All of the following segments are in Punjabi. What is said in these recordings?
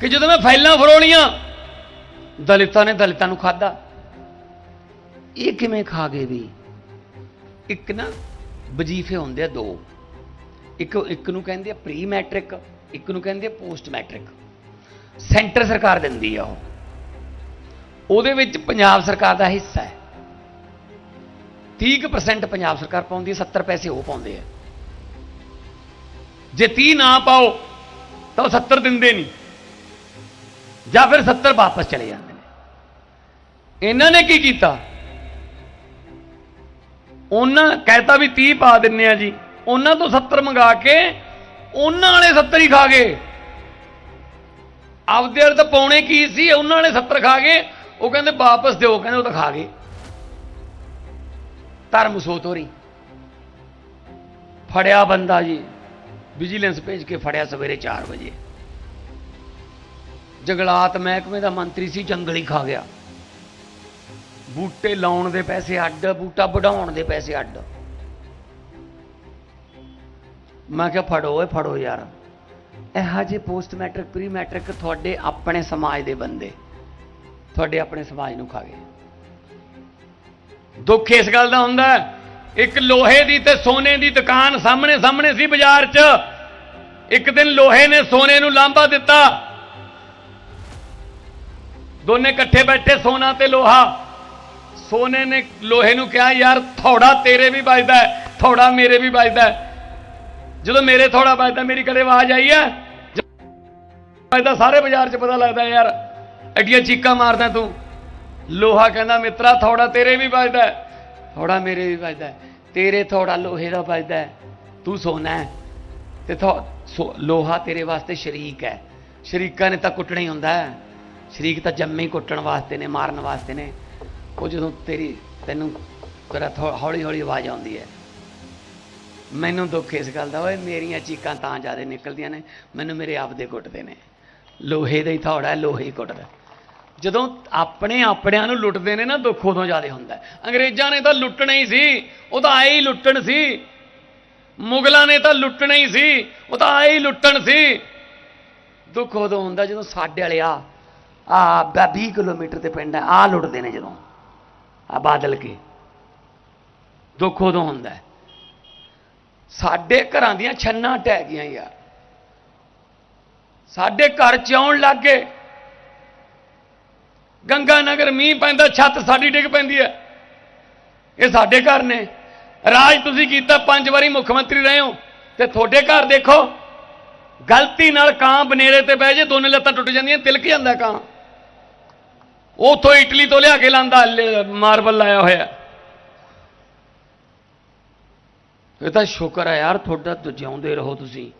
ਕਿ ਜਦੋਂ ਮੈਂ ਫਾਈਲਾਂ ਫਰੋਲੀਆਂ ਦਲਿਤਾਂ ਨੇ ਦਲਿਤਾਂ ਨੂੰ ਖਾਦਾ ਇਹ ਕਿਵੇਂ ਖਾ ਗਏ ਵੀ? ਇੱਕ ਨਾ ਵਜੀਫੇ ਹੁੰਦੇ ਆ ਦੋ। ਇੱਕ ਇੱਕ ਨੂੰ ਕਹਿੰਦੇ ਆ ਪ੍ਰੀ ਮੈਟ੍ਰਿਕ ਇੱਕ ਨੂੰ ਕਹਿੰਦੇ ਆ ਪੋਸਟ ਮੈਟ੍ਰਿਕ ਸੈਂਟਰ ਸਰਕਾਰ ਦਿੰਦੀ ਆ ਉਹ। ਉਹਦੇ ਵਿੱਚ ਪੰਜਾਬ ਸਰਕਾਰ ਦਾ ਹਿੱਸਾ ਹੈ। 30% ਪੰਜਾਬ ਸਰਕਾਰ ਪਾਉਂਦੀ ਹੈ 70 ਪੈਸੇ ਉਹ ਪਾਉਂਦੇ ਆ। ਜੇ 30 ਨਾ ਪਾਓ, ਤਾਂ ਉਹ 70 ਦਿੰਦੇ ਨਹੀਂ। ਜਾਂ ਫਿਰ 70 ਵਾਪਸ ਚਲੇ ਜਾਂਦੇ ਨੇ। ਇਹਨਾਂ ਨੇ ਕੀ ਕੀਤਾ? ਉਹਨਾਂ ਕਹਿਤਾ ਵੀ 30 ਪਾ ਦਿੰਨੇ ਆ ਜੀ। ਉਹਨਾਂ ਤੋਂ 70 ਮੰਗਾ ਕੇ ਉਹਨਾਂ ਵਾਲੇ 70 ਹੀ ਖਾ ਗਏ। ਆਪਦੇ ਵਾਲੇ ਤਾਂ ਪਾਉਣੇ ਕੀ ਸੀ, ਉਹਨਾਂ ਵਾਲੇ 70 ਖਾ ਗਏ। ਉਹ ਕਹਿੰਦੇ ਵਾਪਸ ਦਿਓ, ਕਹਿੰਦੇ ਉਹ ਤਾਂ ਖਾ ਗਏ। ਧਰਮ ਸੋਤੋਰੀ ਫੜਿਆ ਬੰਦਾ ਜੀ ਵਿਜੀਲੈਂਸ ਭੇਜ ਕੇ ਫੜਿਆ ਸਵੇਰੇ 4 ਵਜੇ। ਜੰਗਲਾਤ ਮਹਿਕਮੇ ਦਾ ਮੰਤਰੀ ਸੀ, ਜੰਗਲੀ ਖਾ ਗਿਆ। ਬੂਟੇ ਲਾਉਣ ਦੇ ਪੈਸੇ ਅੱਡ, ਬੂਟਾ ਵਢਾਉਣ ਦੇ ਪੈਸੇ ਅੱਡ। ਮੈਂ ਕਿਹਾ, ਫੜੋ ਓਏ, ਫੜੋ ਯਾਰ। ਇਹੋ ਜਿਹੇ ਪੋਸਟ ਮੈਟ੍ਰਿਕ, ਪ੍ਰੀ ਮੈਟ੍ਰਿਕ ਤੁਹਾਡੇ ਆਪਣੇ ਸਮਾਜ ਦੇ ਬੰਦੇ। ਤੁਹਾਡੇ ਆਪਣੇ ਸਮਾਜ ਨੂੰ ਖਾ ਗਏ। ਦੁੱਖ ਇਸ ਗੱਲ ਦਾ ਹੁੰਦਾ ਇੱਕ ਲੋਹੇ ਦੀ ਤੇ ਸੋਨੇ ਦੀ ਦੁਕਾਨ ਸਾਹਮਣੇ ਸਾਹਮਣੇ ਸੀ ਬਾਜ਼ਾਰ 'ਚ। ਇੱਕ ਦਿਨ ਲੋਹੇ ਨੇ ਸੋਨੇ ਨੂੰ ਲਾਂਭਾ ਦਿੱਤਾ। ਦੋਨੇ ਇਕੱਠੇ ਬੈਠੇ ਸੋਨਾ ਤੇ ਲੋਹਾ। ਸੋਨੇ ਨੇ ਲੋਹੇ ਨੂੰ ਕਿਹਾ, ਯਾਰ, ਥੋੜਾ ਤੇਰੇ ਵੀ ਵੱਜਦਾ ਥੋੜਾ ਮੇਰੇ ਵੀ ਵੱਜਦਾ ਜਦੋਂ ਮੇਰੇ ਥੋੜਾ ਵੱਜਦਾ, ਮੇਰੀ ਕਦੇ ਆਵਾਜ਼ ਆਈ ਹੈ? ਵੱਜਦਾ, ਸਾਰੇ ਬਾਜ਼ਾਰ 'ਚ ਪਤਾ ਲੱਗਦਾ ਯਾਰ, ਐਡੀਆਂ ਚੀਕਾਂ ਮਾਰਦਾ ਤੂੰ। ਲੋਹਾ ਕਹਿੰਦਾ, ਮਿੱਤਰਾ, ਥੋੜਾ ਤੇਰੇ ਵੀ ਵੱਜਦਾ ਥੋੜਾ ਮੇਰੇ ਵੀ ਵੱਜਦਾ ਤੇਰੇ ਥੋੜਾ ਲੋਹੇ ਦਾ ਵੱਜਦਾ ਤੂੰ ਸੋਨਾ ਹੈ ਤੇ ਥੋ- ਸੋ- ਲੋਹਾ ਤੇਰੇ ਵਾਸਤੇ ਸ਼ਰੀਕ ਹੈ। ਸ਼ਰੀਕਾਂ ਨੇ ਤਾਂ ਕੁੱਟਣਾ ਹੀ ਹੁੰਦਾ ਹੈ। ਸ਼ਰੀਕ ਤਾਂ ਜੰਮੇ ਹੀ ਕੁੱਟਣ ਵਾਸਤੇ ਨੇ, ਮਾਰਨ ਵਾਸਤੇ ਨੇ। ਉਹ ਜਦੋਂ ਤੇਰੀ, ਤੈਨੂੰ ਤੇਰਾ ਹੌਲੀ ਹੌਲੀ ਆਵਾਜ਼ ਆਉਂਦੀ ਹੈ। ਮੈਨੂੰ ਦੁੱਖ ਇਸ ਗੱਲ ਦਾ, ਓਏ ਮੇਰੀਆਂ ਚੀਕਾਂ ਤਾਂ ਜ਼ਿਆਦਾ ਨਿਕਲਦੀਆਂ ਨੇ, ਮੈਨੂੰ ਮੇਰੇ ਆਪ ਦੇ ਕੁੱਟਦੇ ਨੇ। ਲੋਹੇ ਦਾ ਹੀ ਥੌੜਾ, ਲੋਹੇ ਹੀ ਕੁੱਟਦਾ। ਜਦੋਂ ਆਪਣੇ ਆਪਣਿਆਂ ਨੂੰ ਲੁੱਟਦੇ ਨੇ ਨਾ, ਦੁੱਖ ਉਦੋਂ ਜ਼ਿਆਦਾ ਹੁੰਦਾ ਅੰਗਰੇਜ਼ਾਂ ਨੇ ਤਾਂ ਲੁੱਟਣਾ ਹੀ ਸੀ, ਉਹ ਤਾਂ ਆਏ ਹੀ ਲੁੱਟਣ ਸੀ। ਮੁਗਲਾਂ ਨੇ ਤਾਂ ਲੁੱਟਣਾ ਹੀ ਸੀ, ਉਹ ਤਾਂ ਆਏ ਹੀ ਲੁੱਟਣ ਸੀ। ਦੁੱਖ ਉਦੋਂ ਹੁੰਦਾ ਜਦੋਂ ਸਾਡੇ ਵਾਲੇ ਆ ਆ 20 ਕਿਲੋਮੀਟਰ ਤੇ ਪਿੰਡ ਹੈ ਆ ਲੁੱਟਦੇ ਨੇ ਜਦੋਂ। ਆ ਬਾਦਲ ਕੇ। ਦੁੱਖ ਉਦੋਂ ਹੁੰਦਾ ਸਾਡੇ ਘਰਾਂ ਦੀਆਂ ਛੰਨਾਂ ਟਹਿ ਗਈਆਂ ਯਾਰ। ਸਾਡੇ ਘਰ ਚ ਆਉਣ ਲੱਗ ਗਏ। ਗੰਗਾ ਨਗਰ ਮੀਂਹ ਪੈਂਦਾ, ਛੱਤ ਸਾਡੀ ਡਿੱਗ ਪੈਂਦੀ ਹੈ। ਇਹ ਸਾਡੇ ਘਰ ਨੇ। ਰਾਜ ਤੁਸੀਂ ਕੀਤਾ, ਪੰਜ ਵਾਰੀ ਮੁੱਖ ਮੰਤਰੀ ਰਹੇ ਹੋ। ਤੇ ਤੁਹਾਡੇ ਘਰ ਦੇਖੋ, ਗਲਤੀ ਨਾਲ ਕਾਂ ਬਨੇਰੇ ਤੇ ਬਹਿ ਜੇ, ਦੋਨੇ ਲੱਤਾਂ ਟੁੱਟ ਜਾਂਦੀਆਂ, ਤਿਲਕ ਜਾਂਦਾ ਕਾਂ। ਉਥੋਂ ਇਟਲੀ ਤੋਂ ਲਿਆ ਕੇ ਲਾਂਦਾ ਮਾਰਬਲ ਲਾਇਆ ਹੋਇਆ। ਇਹ ਤਾਂ ਸ਼ੁਕਰ ਹੈ ਯਾਰ, ਤੁਹਾਡਾ ਤਾਂ ਜਿਉਂਦੇ ਰਹੋ ਤੁਸੀਂ।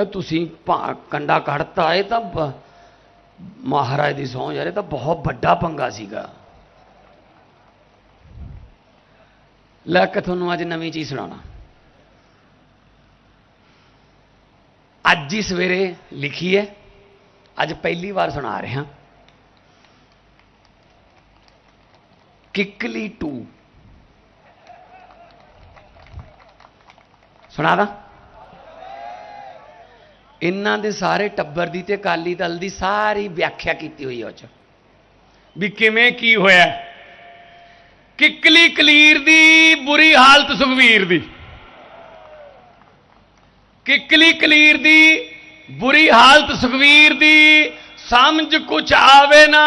ਇਹ ਤੁਸੀਂ ਭਾ- ਕੰਡਾ ਕੱਢਤਾ, ਇਹ ਤਾਂ ਮਹਾਰਾਜ ਦੀ ਸਹੁੰ ਯਾਰ, ਇਹ ਤਾਂ ਬਹੁਤ ਵੱਡਾ ਪੰਗਾ ਸੀਗਾ। ਲੈ ਕੇ ਤੁਹਾਨੂੰ ਅੱਜ ਨਵੀਂ ਚੀਜ਼ ਸੁਣਾਉਣਾ। ਅੱਜ ਹੀ ਸਵੇਰੇ ਲਿਖੀ ਹੈ, ਅੱਜ ਪਹਿਲੀ ਵਾਰ ਸੁਣਾ ਰਿਹਾ। ਕਿਕਲੀ 2 ਸੁਣਾ ਦਾਂ? ਇਹਨਾਂ ਦੇ ਸਾਰੇ ਟੱਬਰ ਦੀ ਤੇ ਅਕਾਲੀ ਦਲ ਦੀ ਸਾਰੀ ਵਿਆਖਿਆ ਕੀਤੀ ਹੋਈ ਹੈ ਉਹ ਚ। ਵੀ ਕਿਵੇਂ ਕੀ ਹੋਇਆ? ਕਿਕਲੀ ਕਲੀਰ ਦੀ, ਬੁਰੀ ਹਾਲਤ ਸੁਖਵੀਰ ਦੀ। ਕਿਕਲੀ ਕਲੀਰ ਦੀ, ਬੁਰੀ ਹਾਲਤ ਸੁਖਵੀਰ ਦੀ, ਸਮਝ ਕੁਛ ਆਵੇ ਨਾ।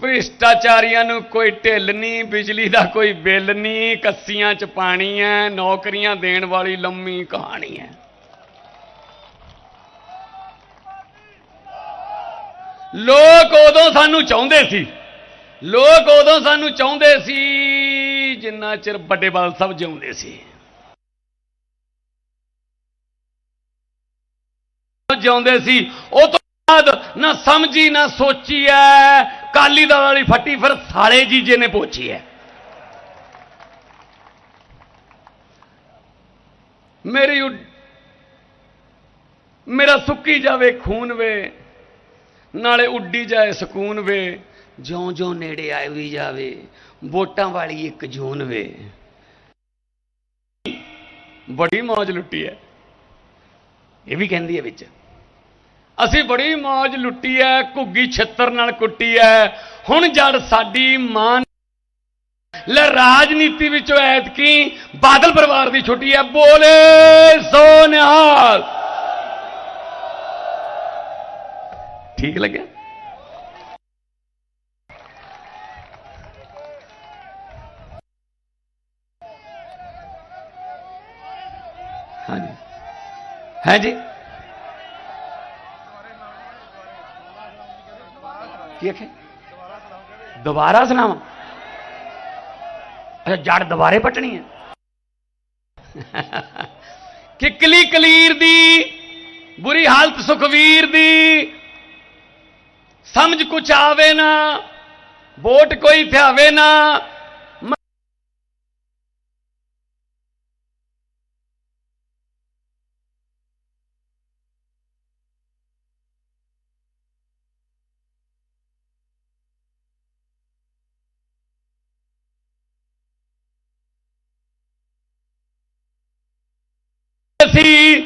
ਭ੍ਰਿਸ਼ਟਾਚਾਰੀਆਂ ਨੂੰ ਕੋਈ ਢਿੱਲ ਨਹੀਂ, ਬਿਜਲੀ ਦਾ ਕੋਈ ਬਿੱਲ ਨਹੀਂ, ਕੱਸੀਆਂ ਚ ਪਾਣੀ ਹੈ, ਨੌਕਰੀਆਂ ਦੇਣ ਵਾਲੀ ਲੰਮੀ ਕਹਾਣੀ ਹੈ। ਲੋਕ ਉਦੋਂ ਸਾਨੂੰ ਚਾਹੁੰਦੇ ਸੀ, ਲੋਕ ਉਦੋਂ ਸਾਨੂੰ ਚਾਹੁੰਦੇ ਸੀ, ਜਿੰਨਾ ਚਿਰ ਵੱਡੇ ਬਾਲ ਸਭ ਜਿਉਂਦੇ ਸੀ। ਜਿਉਂਦੇ ਸੀ, ਉਹ ਤੋਂ ਬਾਅਦ ਨਾ ਸਮਝੀ ਨਾ ਸੋਚੀ ਐ ਅਕਾਲੀ ਦਲ ਵਾਲੀ ਫੱਟੀ ਫਿਰ ਸਾਲੇ ਜੀਜੇ ਨੇ ਪੋਚੀ ਹੈ। ਮੇਰੀ ਉੱਡ- ਮੇਰਾ ਸੁੱਕੀ ਜਾਵੇ, ਖੂਨ ਵੇ, ਨਾਲੇ ਉੱਡੀ ਜਾਏ ਸਕੂਨ ਵੇ ਜਿਉਂ ਜਿਉਂ ਨੇੜੇ ਆਈ ਵੀ ਜਾਵੇ, ਵੋਟਾਂ ਵਾਲੀ ਇੱਕ ਜੂਨ ਵੇ। ਬੜੀ ਮੌਜ ਲੁੱਟੀ ਹੈ। ਇਹ ਵੀ ਕਹਿੰਦੀ ਹੈ ਵਿੱਚ। ਅਸੀਂ ਬੜੀ ਮੌਜ ਲੁੱਟੀ ਐ, ਘੁੱਗੀ ਛਿੱਤਰ ਨਾਲ ਕੁੱਟੀ ਐ। ਹੁਣ ਜੜ ਸਾਡੀ ਮਾਂ ਲੈ ਰਾਜਨੀਤੀ ਵਿੱਚੋਂ ਐਤਕੀ ਬਾਦਲ ਪਰਿਵਾਰ ਦੀ ਛੁੱਟੀ ਐ। ਬੋਲੇ ਸੋ ਨਿਹਾਲ ਠੀਕ ਲੱਗਿਆ? ਹਾਂਜੀ। ਹੈ ਕੀ ਆਖੇ ਦੁਬਾਰਾ ਸੁਣਾਵਾਂ? ਅੱਛਾ, ਜੜ ਦੁਬਾਰੇ ਪਟਣੀ ਹੈ। ਕਿਕਲੀ ਕਲੀਰ ਦੀ, ਬੁਰੀ ਹਾਲਤ ਸੁਖਵੀਰ ਦੀ, ਸਮਝ ਕੁਛ ਆਵੇ ਨਾ, ਵੋਟ ਕੋਈ ਥਿਆਵੇ ਨਾ ਮ- ਸੀ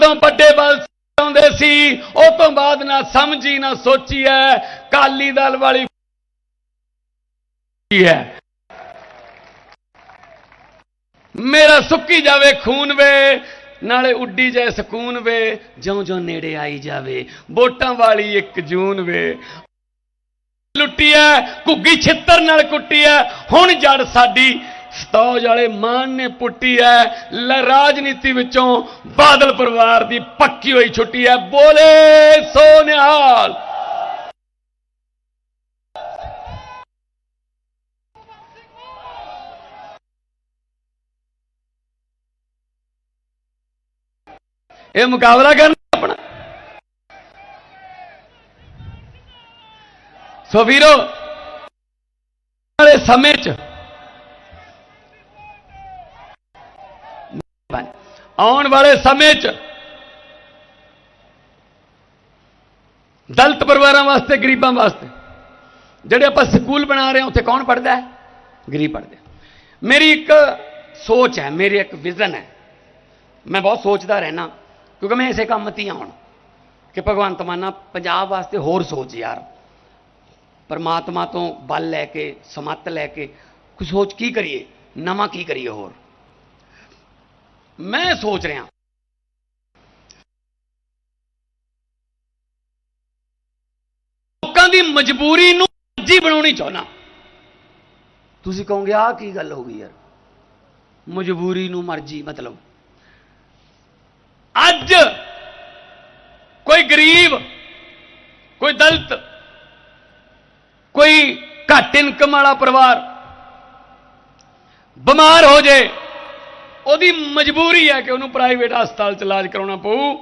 ਤੋਂ ਵੱਡੇ ਬਲ ਆਉਂਦੇ ਸੀ, ਉਹ ਤੋਂ ਬਾਅਦ ਨਾ ਸਮਝੀ, ਨਾ ਸੋਚੀ ਐ। ਕਾਲੀ ਦਲ ਵਾਲੀ ਹੈ ਮੇਰਾ ਸੁੱਕੀ ਜਾਵੇ, ਖੂਨ ਵੇ। ਨਾਲੇ ਉੱਡੀ ਜਾਏ, ਸਕੂਨ ਵੇ। ਜਿਉਂ ਜਿਉਂ ਨੇੜੇ ਆਈ ਜਾਵੇ। ਵੋਟਾਂ ਵਾਲੀ ਇੱਕ ਜੂਨ ਵੇ। ਲੁੱਟੀ ਐ, ਘੁੱਗੀ ਛਿੱਤਰ ਨਾਲ ਕੁੱਟੀ ਐ। ਹੁਣ ਜੜ ਸਾਡੀ ਸਤੌਜ ਵਾਲੇ ਮਾਨ ਨੇ ਪੁੱਟੀ ਐ ਲੈ ਰਾਜਨੀਤੀ ਵਿੱਚੋਂ ਬਾਦਲ ਪਰਿਵਾਰ ਦੀ ਪੱਕੀ ਹੋਈ ਛੁੱਟੀ ਐ ਬੋਲੇ ਸੋ ਨਿਹਾਲ ਇਹ ਮੁਕਾਬਲਾ ਕਰਨਾ ਆਪਣਾ। ਸੋ ਵੀਰੋ, ਵਾਲੇ ਸਮੇਂ 'ਚ ਆਉਣ ਵਾਲੇ ਸਮੇਂ 'ਚ ਦਲਤ ਪਰਿਵਾਰਾਂ ਵਾਸਤੇ, ਗਰੀਬਾਂ ਵਾਸਤੇ, ਜਿਹੜੇ ਆਪਾਂ ਸਕੂਲ ਬਣਾ ਰਹੇ ਹਾਂ, ਉੱਥੇ ਕੌਣ ਪੜਦਾ ਹੈ? ਗਰੀਬ ਪੜਦੇ ਮੇਰੀ ਇੱਕ ਸੋਚ ਹੈ, ਮੇਰੀ ਇੱਕ ਵਿਜ਼ਨ ਹੈ। ਮੈਂ ਬਹੁਤ ਸੋਚਦਾ ਰਹਿਣਾ ਕਿਉਂਕਿ ਮੈਂ ਇਸੇ ਕੰਮ ਤੇ ਹੀ ਹਾਂ ਕਿ ਭਗਵੰਤ ਮਾਨਾ ਪੰਜਾਬ ਵਾਸਤੇ ਹੋਰ ਸੋਚ ਯਾਰ। ਪਰਮਾਤਮਾ ਤੋਂ ਬਲ ਲੈ ਕੇ, ਸਮੱਤ ਲੈ ਕੇ ਕੁਝ ਸੋਚ ਕੀ ਕਰੀਏ? ਨਵਾਂ ਕੀ ਕਰੀਏ ਹੋਰ? ਮੈਂ ਸੋਚ ਰਿਹਾ। ਲੋਕਾਂ ਦੀ ਮਜਬੂਰੀ ਨੂੰ ਮਰਜ਼ੀ ਬਣਾਉਣੀ ਚਾਹੁੰਦਾ। ਤੁਸੀਂ ਕਹੋਗੇ ਆਹ ਕੀ ਗੱਲ ਹੋ ਗਈ ਯਾਰ? ਮਜਬੂਰੀ ਨੂੰ ਮਰਜ਼ੀ ਮਤਲਬ। ਅੱਜ ਕੋਈ ਗਰੀਬ ਕੋਈ ਦਲਿਤ ਕੋਈ ਘੱਟ ਇਨਕਮ ਵਾਲਾ ਪਰਿਵਾਰ ਬਿਮਾਰ ਹੋ ਜੇ। ਉਹਦੀ ਮਜਬੂਰੀ ਹੈ ਕਿ ਉਹਨੂੰ ਪ੍ਰਾਈਵੇਟ ਹਸਪਤਾਲ ਚ ਇਲਾਜ ਕਰਾਉਣਾ ਪਊ।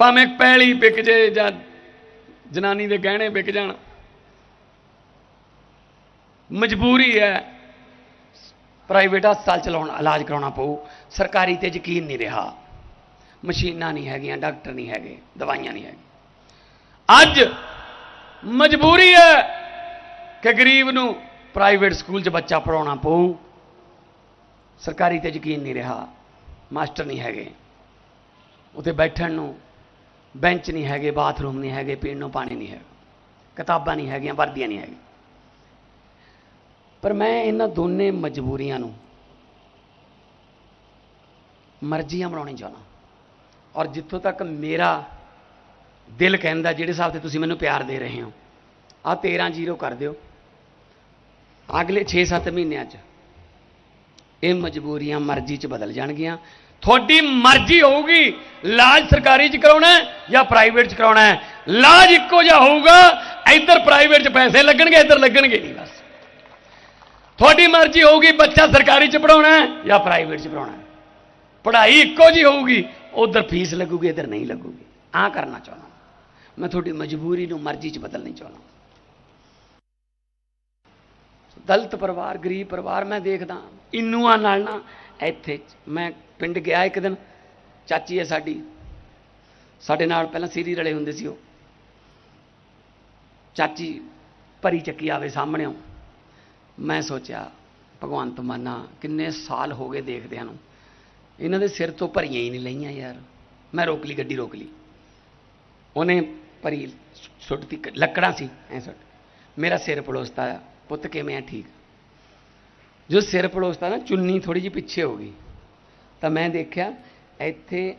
ਭਾਵੇਂ ਪੈਲੀ ਵਿਕ ਜੇ ਜਾਂ ਜਨਾਨੀ ਦੇ ਗਹਿਣੇ ਵਿਕ ਜਾਣ। ਮਜਬੂਰੀ ਹੈ ਪ੍ਰਾਈਵੇਟ ਹਸਪਤਾਲ ਚਲਾਉਣ ਇਲਾਜ ਕਰਾਉਣਾ ਪਊ। ਸਰਕਾਰੀ ਤੇ ਯਕੀਨ ਨਹੀਂ ਰਿਹਾ। ਮਸ਼ੀਨਾਂ ਨਹੀਂ ਹੈਗੀਆਂ, ਡਾਕਟਰ ਨਹੀਂ ਹੈਗੇ, ਦਵਾਈਆਂ ਨਹੀਂ ਹੈਗੀਆਂ। ਅੱਜ ਮਜਬੂਰੀ ਹੈ ਕਿ ਗਰੀਬ ਨੂੰ ਪ੍ਰਾਈਵੇਟ ਸਕੂਲ 'ਚ ਬੱਚਾ ਪੜਾਉਣਾ ਪਊ। ਸਰਕਾਰੀ ਤੇ ਯਕੀਨ ਨਹੀਂ ਰਿਹਾ। ਮਾਸਟਰ ਨਹੀਂ ਹੈਗੇ। ਉੱਥੇ ਬੈਠਣ ਨੂੰ ਬੈਂਚ ਨਹੀਂ ਹੈਗੇ, ਬਾਥਰੂਮ ਨਹੀਂ ਹੈਗੇ, ਪੀਣ ਨੂੰ ਪਾਣੀ ਨਹੀਂ ਹੈਗਾ। ਕਿਤਾਬਾਂ ਨਹੀਂ ਹੈਗੀਆਂ, ਵਰਦੀਆਂ ਨਹੀਂ ਹੈਗੀਆਂ। ਪਰ ਮੈਂ ਇਹਨਾਂ ਦੋਨੇ ਮਜਬੂਰੀਆਂ ਨੂੰ ਮਰਜ਼ੀਆਂ ਬਣਾਉਣੀ ਚਾਹੁੰਦਾ ਔਰ ਜਿੱਥੋਂ ਤੱਕ ਮੇਰਾ ਦਿਲ ਕਹਿੰਦਾ, ਜਿਹੜੇ ਹਿਸਾਬ ਤੇ ਤੁਸੀਂ ਮੈਨੂੰ ਪਿਆਰ ਦੇ ਰਹੇ ਹੋ ਆ 13 ਜ਼ੀਰੋ ਕਰ ਦਿਓ। ਅਗਲੇ 6-7 ਮਹੀਨਿਆਂ 'ਚ ਇਹ ਮਜਬੂਰੀਆਂ ਮਰਜ਼ੀ 'ਚ ਬਦਲ ਜਾਣਗੀਆਂ। ਤੁਹਾਡੀ ਮਰਜ਼ੀ ਹੋਊਗੀ, ਇਲਾਜ ਸਰਕਾਰੀ 'ਚ ਕਰਾਉਣਾ ਜਾਂ ਪ੍ਰਾਈਵੇਟ 'ਚ ਕਰਾਉਣਾ ਹੈ? ਇਲਾਜ ਇੱਕੋ ਜਿਹਾ ਹੋਊਗਾ, ਇੱਧਰ ਪ੍ਰਾਈਵੇਟ 'ਚ ਪੈਸੇ ਲੱਗਣਗੇ, ਇੱਧਰ ਲੱਗਣਗੇ ਨਹੀਂ ਬਸ। ਤੁਹਾਡੀ ਮਰਜ਼ੀ ਹੋਊਗੀ, ਬੱਚਾ ਸਰਕਾਰੀ 'ਚ ਪੜਾਉਣਾ ਹੈ ਜਾਂ ਪ੍ਰਾਈਵੇਟ 'ਚ ਪੜਾਉਣਾ ਹੈ। ਪੜ੍ਹਾਈ ਇੱਕੋ ਜੀ ਹੋਊਗੀ, ਉਧਰ ਫੀਸ ਲੱਗੂਗੀ, ਇੱਧਰ ਨਹੀਂ ਲੱਗੂਗੀ। ਆ ਕਰਨਾ ਚਾਹੁੰਦਾ। ਮੈਂ ਤੁਹਾਡੀ ਮਜਬੂਰੀ ਨੂੰ ਮਰਜ਼ੀ 'ਚ ਬਦਲਣੀ ਚਾਹੁੰਦਾ। ਦਲਿਤ ਪਰਿਵਾਰ, ਗਰੀਬ ਪਰਿਵਾਰ ਮੈਂ ਦੇਖਦਾ ਇਨੂਆਂ ਨਾਲ ਨਾ ਇੱਥੇ ਮੈਂ ਪਿੰਡ ਗਿਆ ਇੱਕ ਦਿਨ। ਚਾਚੀ ਹੈ ਸਾਡੀ। ਸਾਡੇ ਨਾਲ ਪਹਿਲਾਂ ਸੀਰੀ ਰਲੇ ਹੁੰਦੇ ਸੀ ਉਹ। ਚਾਚੀ ਭਰੀ ਚੱਕੀ ਆਵੇ ਸਾਹਮਣੇੋਂ। ਮੈਂ ਸੋਚਿਆ, ਭਗਵੰਤ ਮਾਨਾ ਕਿੰਨੇ ਸਾਲ ਹੋ ਗਏ ਦੇਖਦਿਆਂ ਨੂੰ। ਇਹਨਾਂ ਦੇ ਸਿਰ ਤੋਂ ਭਰੀਆਂ ਹੀ ਨਹੀਂ ਲਈਆਂ ਯਾਰ। ਮੈਂ ਰੋਕ ਲਈ, ਗੱਡੀ ਰੋਕ ਲਈ। ਉਹਨੇ ਭਰੀ ਸੁੱਟਤੀ, ਕ- ਲੱਕੜਾਂ ਸੀ, ਐ ਸੁੱਟ। ਮੇਰਾ ਸਿਰ ਪਲੋਸਤਾ ਆ। ਪੁੱਤ ਕਿਵੇਂ ਆ, ਠੀਕ? ਜੋ ਸਿਰ ਪੜੋਸਤਾ ਨਾ, ਚੁੰਨੀ ਥੋੜੀ ਜਿਹੀ ਪਿੱਛੇ ਹੋ ਗਈ। ਤਾਂ ਮੈਂ ਦੇਖਿਆ, ਇੱਥੇ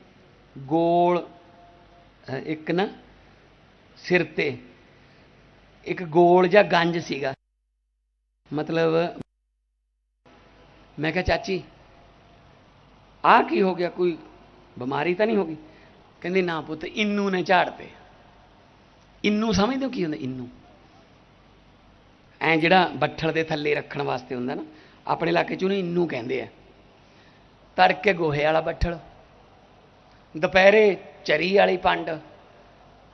ਗੋਲ ਇੱਕ ਨਾ ਸਿਰ ਤੇ, ਇੱਕ ਗੋਲ ਜਾਂ ਗੰਜ ਸੀਗਾ। ਮਤਲਬ, ਮੈਂ ਕਿਹਾ, ਚਾਚੀ ਆ ਕੀ ਹੋ ਗਿਆ? ਕੋਈ ਬਿਮਾਰੀ ਤਾਂ ਨਹੀਂ ਹੋ ਗਈ? ਕਹਿੰਦੇ, ਨਾ ਪੁੱਤ, ਇਨੂੰ ਨੇ ਝਾੜਤੇ। ਇਨੂੰ ਸਮਝਦੇ ਹੋ ਕੀ ਹੁੰਦਾ? ਇੰਨੂ। ਐ ਜਿਹੜਾ ਬੱਠਲ ਦੇ ਥੱਲੇ ਰੱਖਣ ਵਾਸਤੇ ਹੁੰਦਾ ਨਾ, ਆਪਣੇ ਇਲਾਕੇ 'ਚ ਉਹਨੂੰ ਇੰਨੂ ਕਹਿੰਦੇ ਆ। ਤੜਕੇ ਗੋਹੇ ਵਾਲਾ ਬੱਠਲ, ਦੁਪਹਿਰੇ ਚਰੀ ਵਾਲੀ ਪੰਡ,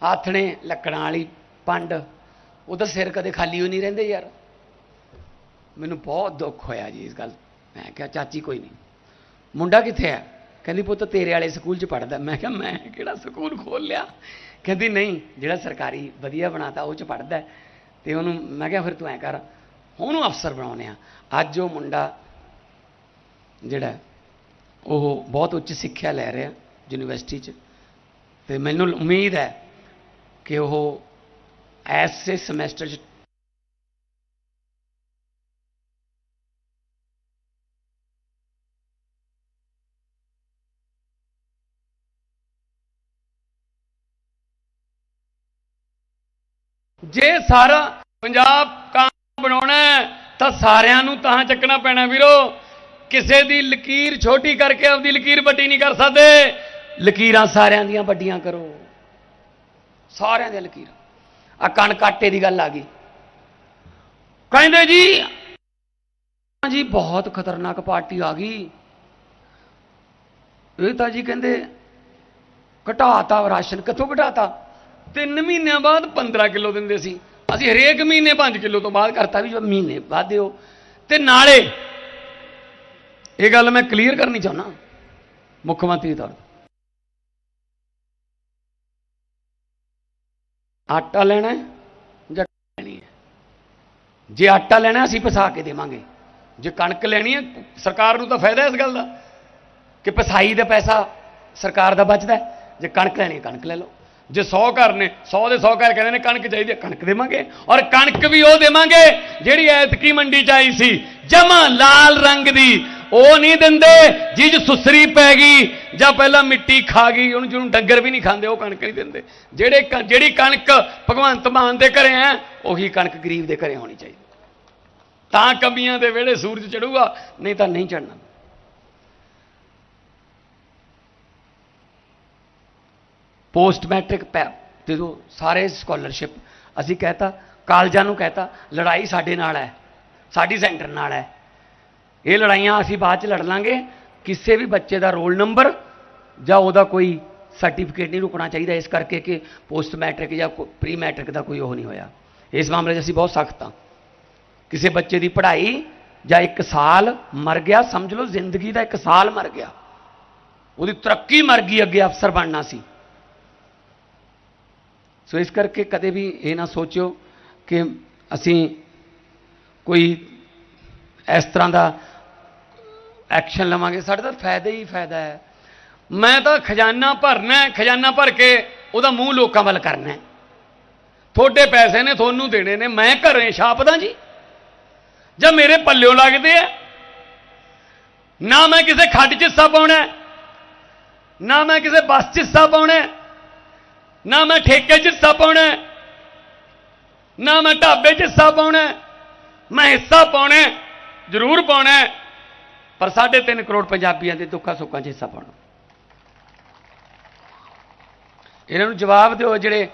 ਆਥਣੇ ਲੱਕੜਾਂ ਵਾਲੀ ਪੰਡ ਉਹਦਾ ਸਿਰ ਕਦੇ ਖਾਲੀ ਹੋਈ ਨਹੀਂ ਰਹਿੰਦੇ ਯਾਰ। ਮੈਨੂੰ ਬਹੁਤ ਦੁੱਖ ਹੋਇਆ ਜੀ ਇਸ ਗੱਲ, ਮੈਂ ਕਿਹਾ ਚਾਚੀ ਕੋਈ ਨਹੀਂ। ਮੁੰਡਾ ਕਿੱਥੇ ਹੈ ਕਹਿੰਦੀ ਪੁੱਤ ਤੇਰੇ ਵਾਲੇ ਸਕੂਲ 'ਚ ਪੜਦਾ ਮੈਂ ਕਿਹਾ ਮੈਂ ਕਿਹੜਾ ਸਕੂਲ ਖੋਲ ਲਿਆ ਕਹਿੰਦੀ ਨਹੀਂ, ਜਿਹੜਾ ਸਰਕਾਰੀ ਵਧੀਆ ਬਣਾਤਾ ਉਹ 'ਚ ਪੜਦਾ ਤੇ ਉਹਨੂੰ ਮੈਂ ਕਿਹਾ ਫਿਰ ਤੂੰ ਐ ਕਰ ਉਹਨੂੰ ਅਫਸਰ ਬਣਾਉਨੇ ਆ। ਅੱਜ ਉਹ ਮੁੰਡਾ ਜਿਹੜਾ ਉਹ ਬਹੁਤ ਉੱਚ ਸਿੱਖਿਆ ਲੈ ਰਿਹਾ ਯੂਨੀਵਰਸਿਟੀ 'ਚ ਤੇ ਮੈਨੂੰ ਉਮੀਦ ਹੈ ਕਿ ਉਹ ਐਸੇ ਸਮੈਸਟਰ 'ਚ ਜੇ ਸਾਰਾ ਪੰਜਾਬ ਕਾਨੂੰਨ ਬਣਾਉਣਾ ਤਾਂ ਸਾਰਿਆਂ ਨੂੰ ਤਾਂ ਚੱਕਣਾ ਪੈਣਾ ਵੀਰੋ। ਕਿਸੇ ਦੀ ਲਕੀਰ ਛੋਟੀ ਕਰਕੇ ਆਪਦੀ ਲਕੀਰ ਵੱਡੀ ਨਹੀਂ ਕਰ ਸਕਦੇ। ਲਕੀਰਾਂ ਸਾਰਿਆਂ ਦੀਆਂ ਵੱਡੀਆਂ ਕਰੋ। ਸਾਰਿਆਂ ਦੀਆਂ ਲਕੀਰਾਂ। ਆ ਕਣ ਕਾਟੇ ਦੀ ਗੱਲ ਆ ਗਈ। ਕਹਿੰਦੇ ਜੀ ਜੀ, ਬਹੁਤ ਖਤਰਨਾਕ ਪਾਰਟੀ ਆ ਗਈ। ਇਹ ਤਾਂ ਜੀ ਕਹਿੰਦੇ ਘਟਾਤਾ ਰਾਸ਼ਨ। ਕਿੱਥੋਂ ਘਟਾਤਾ? ਤਿੰਨ ਮਹੀਨਿਆਂ ਬਾਅਦ 15 ਕਿਲੋ ਦਿੰਦੇ ਸੀ। ਅਸੀਂ ਹਰੇਕ ਮਹੀਨੇ 5 ਕਿਲੋ ਤੋਂ ਬਾਅਦ ਕਰਤਾ ਵੀ ਮਹੀਨੇ ਬਾਅਦ ਦਿਓ। ਤੇ ਨਾਲੇ ਇਹ ਗੱਲ ਮੈਂ ਕਲੀਅਰ ਕਰਨੀ ਚਾਹੁੰਦਾ। ਮੁੱਖ ਮੰਤਰੀ ਤੌਰ ਤੇ। ਆਟਾ ਲੈਣਾ ਜਾਂ ਲੈਣੀ ਹੈ? ਜੇ ਆਟਾ ਲੈਣਾ ਅਸੀਂ ਪਸਾ ਕੇ ਦੇਵਾਂਗੇ। ਜੇ ਕਣਕ ਲੈਣੀ ਹੈ ਸਰਕਾਰ ਨੂੰ ਤਾਂ ਫਾਇਦਾ ਇਸ ਗੱਲ ਦਾ। ਕਿ ਪਸਾਈ ਦਾ ਪੈਸਾ ਸਰਕਾਰ ਦਾ ਬਚਦਾ ਜੇ ਕਣਕ ਲੈਣੀ ਹੈ, ਕਣਕ ਲੈ ਲਓ। ਜੇ 100 ਘਰ ਨੇ 100 ਦੇ 100 ਘਰ ਕਹਿੰਦੇ ਨੇ ਕਣਕ ਚਾਹੀਦੀ ਹੈ, ਕਣਕ ਦੇਵਾਂਗੇ। ਔਰ ਕਣਕ ਵੀ ਉਹ ਦੇਵਾਂਗੇ ਜਿਹੜੀ ਐਤਕੀ ਮੰਡੀ ਚ ਆਈ ਸੀ, ਜਮਾ ਲਾਲ ਰੰਗ ਦੀ। ਉਹ ਨਹੀਂ ਦਿੰਦੇ, ਜਿਹ 'ਚ ਸੁਸਰੀ ਪੈ ਗਈ, ਜਾਂ ਪਹਿਲਾਂ ਮਿੱਟੀ ਖਾ ਗਈ, ਉਹਨੂੰ ਜਿਹਨੂੰ ਡੰਗਰ ਵੀ ਨਹੀਂ ਖਾਂਦੇ, ਉਹ ਕਣਕ ਨਹੀਂ ਦਿੰਦੇ। ਜਿਹੜੇ ਕ- ਜਿਹੜੀ ਕਣਕ ਭਗਵੰਤ ਮਾਨ ਦੇ ਘਰੇ ਹੈ, ਉਹੀ ਕਣਕ ਗਰੀਬ ਦੇ ਘਰੇ ਹੋਣੀ ਚਾਹੀਦੀ। ਤਾਂ ਕਮੀਆਂ ਦੇ ਵੇੜੇ ਸੂਰਜ ਚੜੂਗਾ, ਨਹੀਂ ਤਾਂ ਨਹੀਂ ਚੜਨਾ ਪੋਸਟ ਮੈਟ੍ਰਿਕ ਜਦੋਂ ਸਾਰੇ ਸਕਾਲਰਸ਼ਿਪ ਅਸੀਂ ਕਹਤਾ, ਕਾਲਜਾਂ ਨੂੰ ਕਹਤਾ, ਲੜਾਈ ਸਾਡੇ ਨਾਲ ਹੈ, ਸਾਡੀ ਸੈਂਟਰ ਨਾਲ ਹੈ। ਇਹ ਲੜਾਈਆਂ ਅਸੀਂ ਬਾਅਦ ਚ ਲੜ ਲਾਂਗੇ। ਕਿਸੇ ਵੀ ਬੱਚੇ ਦਾ ਰੋਲ ਨੰਬਰ ਜਾਂ ਉਹਦਾ ਕੋਈ ਸਰਟੀਫਿਕੇਟ ਨਹੀਂ ਰੁਕਣਾ ਚਾਹੀਦਾ, ਇਸ ਕਰਕੇ ਕਿ ਪੋਸਟ ਮੈਟ੍ਰਿਕ ਜਾਂ ਪ੍ਰੀ ਮੈਟ੍ਰਿਕ ਦਾ ਕੋਈ ਉਹ ਨਹੀਂ ਹੋਇਆ। ਇਸ ਮਾਮਲੇ 'ਚ ਅਸੀਂ ਬਹੁਤ ਸਖਤ ਹਾਂ। ਕਿਸੇ ਬੱਚੇ ਦੀ ਪੜ੍ਹਾਈ ਜਾਂ ਇੱਕ ਸਾਲ ਮਰ ਗਿਆ, ਸਮਝ ਲਓ, ਜ਼ਿੰਦਗੀ ਦਾ ਇੱਕ ਸਾਲ ਮਰ ਗਿਆ। ਉਹਦੀ ਤਰੱਕੀ ਮਰ ਗਈ, ਅੱਗੇ ਅਫਸਰ ਬਣਨਾ ਸੀ। ਸੋ ਇਸ ਕਰਕੇ ਕਦੇ ਵੀ ਇਹ ਨਾ ਸੋਚਿਓ ਕਿ ਅਸੀਂ ਕੋਈ ਇਸ ਤਰ੍ਹਾਂ ਦਾ ਐਕਸ਼ਨ ਲਵਾਂਗੇ। ਸਾਡੇ ਤਾਂ ਫਾਇਦਾ ਹੀ ਫਾਇਦਾ ਹੈ। ਮੈਂ ਤਾਂ ਖਜ਼ਾਨਾ ਭਰਨਾ ਖਜ਼ਾਨਾ ਭਰ ਕੇ ਉਹਦਾ ਮੂੰਹ ਲੋਕਾਂ ਵੱਲ ਕਰਨਾ ਹੈ। ਤੁਹਾਡੇ ਪੈਸੇ ਨੇ ਤੁਹਾਨੂੰ ਦੇਣੇ ਨੇ, ਮੈਂ ਘਰੇ ਛਾਪਦਾ ਜੀ। ਜਾਂ ਮੇਰੇ ਪੱਲਿਓ ਲੱਗਦੇ ਆ। ਨਾ ਮੈਂ ਕਿਸੇ ਖੱਡ 'ਚ ਹਿੱਸਾ ਪਾਉਣਾ ਨਾ ਮੈਂ ਕਿਸੇ ਬੱਸ 'ਚ ਹਿੱਸਾ ਪਾਉਣਾ ਨਾ ਮੈਂ ਠੇਕੇ 'ਚ ਹਿੱਸਾ ਪਾਉਣਾ ਨਾ ਮੈਂ ਢਾਬੇ 'ਚ ਹਿੱਸਾ ਪਾਉਣਾ ਮੈਂ ਹਿੱਸਾ ਪਾਉਣਾ ਜ਼ਰੂਰ ਪਾਉਣਾ ਹੈ, ਪਰ 3.5 ਕਰੋੜ ਪੰਜਾਬੀਆਂ ਦੇ ਦੁੱਖਾਂ ਸੁੱਖਾਂ 'ਚ ਹਿੱਸਾ ਪਾਉਣਾ। ਇਹਨਾਂ ਨੂੰ ਜਵਾਬ ਦਿਓ ਜਿਹੜੇ